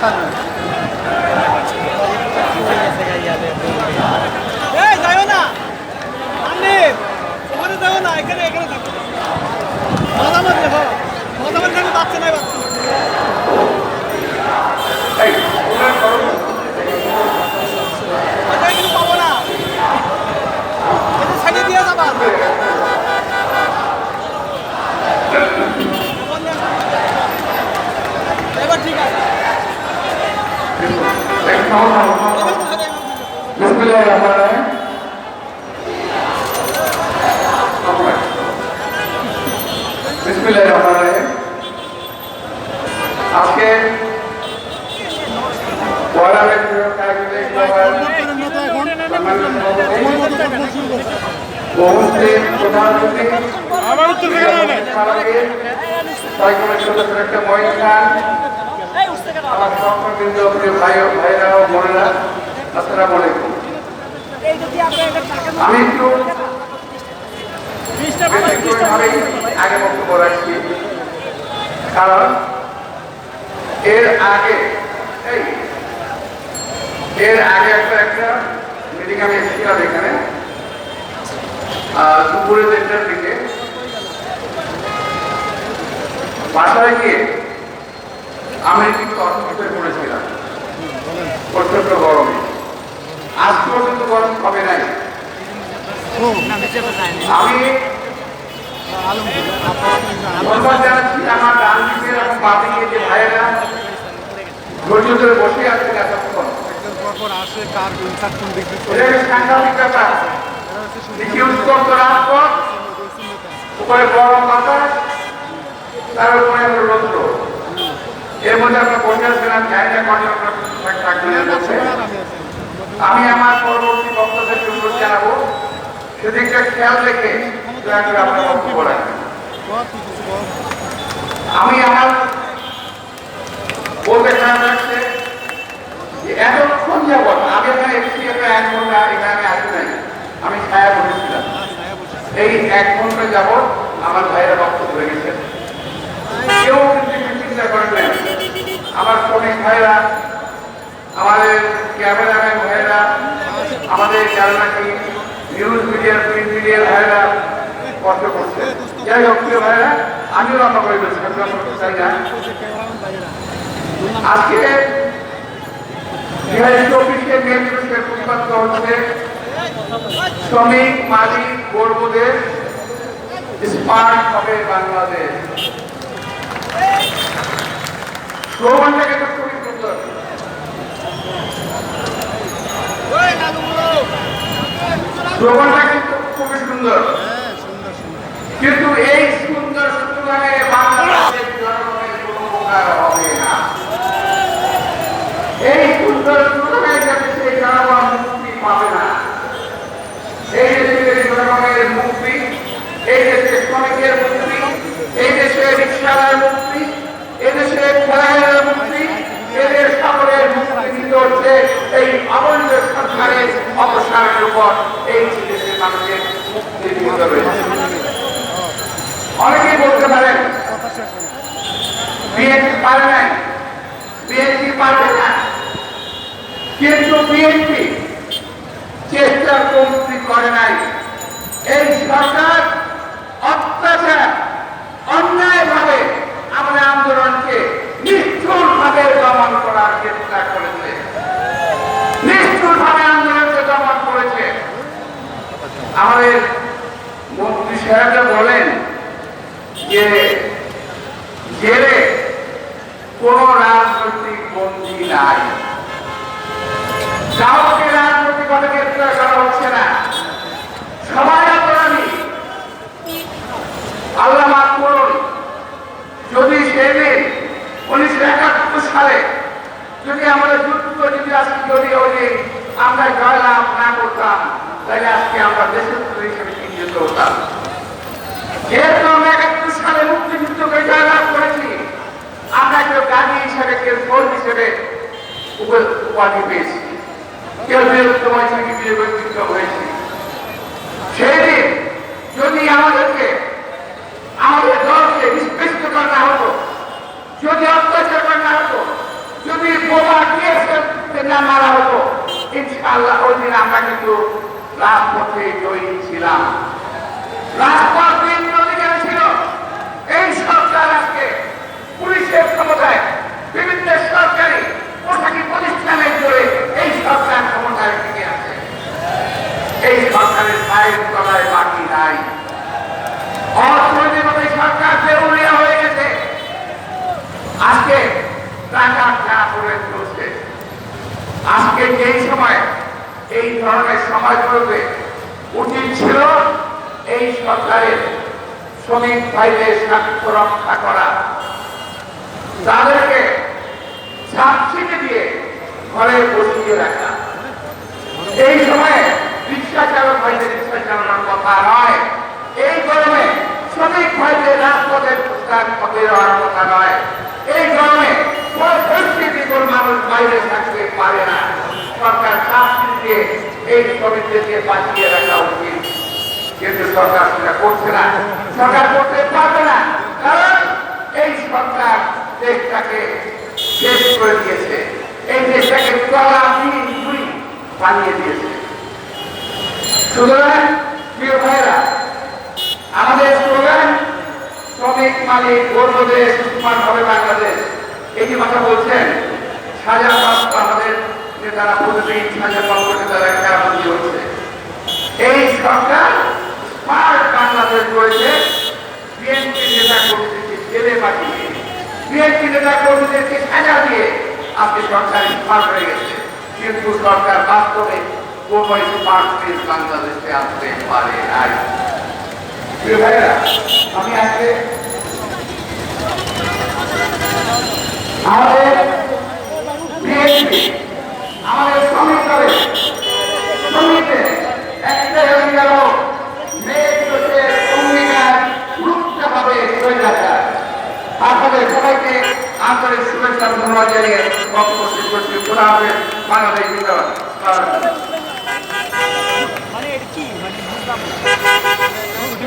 看着 বিসমিল্লাহির রহমানির রহিম। বিসমিল্লাহির রহমানির রহিম। আজকে পয়লা মে দু হাজার একুশে গ্লোবাল উপস্থিত প্রধানমন্ত্রী সাইকেলের সদস্য একটা মহিন খান আমার সহকর্মীবৃন্দ, প্রিয় ভাই ও ভাইরা ও বোনেরা আসসালামু আলাইকুম আমি একটু আগে বক্তব্য রাখছি। কারণ এর আগে এই এর আগে একটা একটা মিটিং আমি এসেছিলাম এখানে। দুপুরে দেড়টার দিকে। বাসায় গিয়ে আমি কিন্তু অসুস্থ হয়ে পড়েছিলাম প্রচণ্ড গরমে। আজ পর্যন্ত গরম কমে নাই। আমি জানাচ্ছি আমার ডান দিকে এবং বাঁ যে ভাইয়েরা ধৈর্য ধরে বসে আছেন এতক্ষণ। সাংঘাতিক ব্যাপার। উত্তপ্ত রাজপথ, উপরে গরম বাতাস, তার উপরে রৌদ্র। এর মধ্যে আপনার বসে আসবেন আমি জানি না এর মধ্যে। আমি আমার পরবর্তী বক্তব্যের জন্য জানাব সেদিকটা খেয়াল রেখে আমি আমার বলতে খারাপ লাগছে এতক্ষণ যাবৎ আমি এখানে একটা এক ঘণ্টা এখানে আসি নাই। আমি ছায়া বসেছিলাম। এই এক ঘণ্টা যাবৎ আমার ভাইয়েরা বক্তব্য হয়ে গেছে কেউ কিন্তু চিন্তা করেন আমার শ্রমিক ভাইরা আমাদের ক্যামেরাম্যান ভাইরা আমাদের যারা নাকি নিউজ মিডিয়ার প্রিন্ট মিডিয়ার ভাইরা কষ্ট করছে। যাই হোক, প্রিয় ভাইরা আমিও রান্না করে বলছি চাই না। আজকে দুই হাজার চব্বিশে মে প্রতিপাদ্য হচ্ছে শ্রমিক মালিক কর্মদের স্মার্ট হবে বাংলাদেশ। স্লোগানটা কিন্তু খুবই সুন্দর। স্লোগানটা কিন্তু খুবই সুন্দর কিন্তু এই সুন্দর না। এই সুন্দর স্লোগানে যাতে সেই জনগণ মুক্তি পাবে না এই দেশের জনগণের মুক্তি এই দেশের শ্রমিকের মুক্তি এই দেশের রিক্সার মুক্তি এই দেশের খেলার মুক্তি এদের সকলের মুক্তি দিতে হচ্ছে এই অবৈধ সরকারের অপসারণের উপর এই দেশের মানুষের মুক্তি দিতে হবে অনেকেই বলতে পারেন বিএনপি পারে নাই। বিএনপি পারবে না। কিন্তু বিএনপি চেষ্টা কমতি করে নাই। এই সরকার অত্যাচার, অন্যায়ভাবে আমাদের আন্দোলনকে নিষ্ঠুরভাবে দমন করার চেষ্টা করেছে। নিষ্ঠুরভাবে আন্দোলনকে দমন করেছে। আমাদের মন্ত্রী সাহেবরা বলেন যে, জেলে কোন রাজনৈতিক বন্দী নাই। কাউকে রাজনৈতিকভাবে করা হচ্ছে না। সবাই আল্লাহ মাফ করুন। যদি সেদিন উনিশশো একাত্তর সালে যদি আমাদের যুদ্ধ যদি আজকে যদি ওই আমরা জয়লাভ না করতাম, তাহলে আজকে আমরা দেশের হিসেবে চিহ্নিত হতাম। যেহেতু আমরা একাত্তর সালে মুক্তিযুদ্ধকে জয়লাভ করেছি আমরা কেউ গাড়ি হিসাবে, কেউ ফোন হিসেবে উপাধি পেয়েছি। কেউ বৃহত্তম হিসেবে বিবেচিত হয়েছি। সেদিন যদি আমাদেরকে, আমাদের দলকে নিষ্পেষ্ট করা হতো, যদি অত্যাচার করা হতো, যদি বোমা দিয়ে না মারা হতো, ইনশাআল্লাহ ওই দিন আমরা কিন্তু আজকে টাকা আজকে যেই সময় এই ধরনের সমাজগুলোতে উচিত ছিল এই সরকারের শ্রমিক ভাইদের স্বার্থ রক্ষা করা। তাদেরকে সাবসিডি দিয়ে ঘরে বসিয়ে রাখা। এই সময়ে রিক্সা চালক ভাইদের রিক্সা কথা নয়। এই গরমে শ্রমিক ভাইদের রাজপথের পথে দেওয়ার কথা নয় এই গরমে কোন পরিস্থিতি কোন মানুষ বাইরে থাকতে পারে না সরকার সাবসিডি দিয়ে এই শ্রমিকদেরকে বাঁচিয়ে রাখা উচিত। কিন্তু সরকার সেটা করছে না। সরকার করতে পারবে না। কারণ এই সরকার দেশটাকে শেষ করে দিয়েছে। এই দেশটাকে তলা দুই বানিয়ে দিয়েছে। আমাদের স্লোগান মালিক গর্ব বাংলাদেশ। এই যে কথা বলছেন, সাজা প্রাপ্ত আমাদের নেতারা প্রতিদিন সাজা প্রাপ্ত নেতারা খেলাবন্দি হচ্ছে এই সরকার স্মার্ট বাংলাদেশ রয়েছে। বিএনপি নেতা কর্মীদেরকে জেলে পাঠিয়ে বিএনপি নেতা কর্মীদেরকে সাজা দিয়ে আজকে সরকার স্মার্ট হয়ে গেছে। কিন্তু সরকার বাস্তবে আসতে পারে নাই। আমি আজকে আমাদের জানিয়ে বক্তব্য করছি খোলা হবে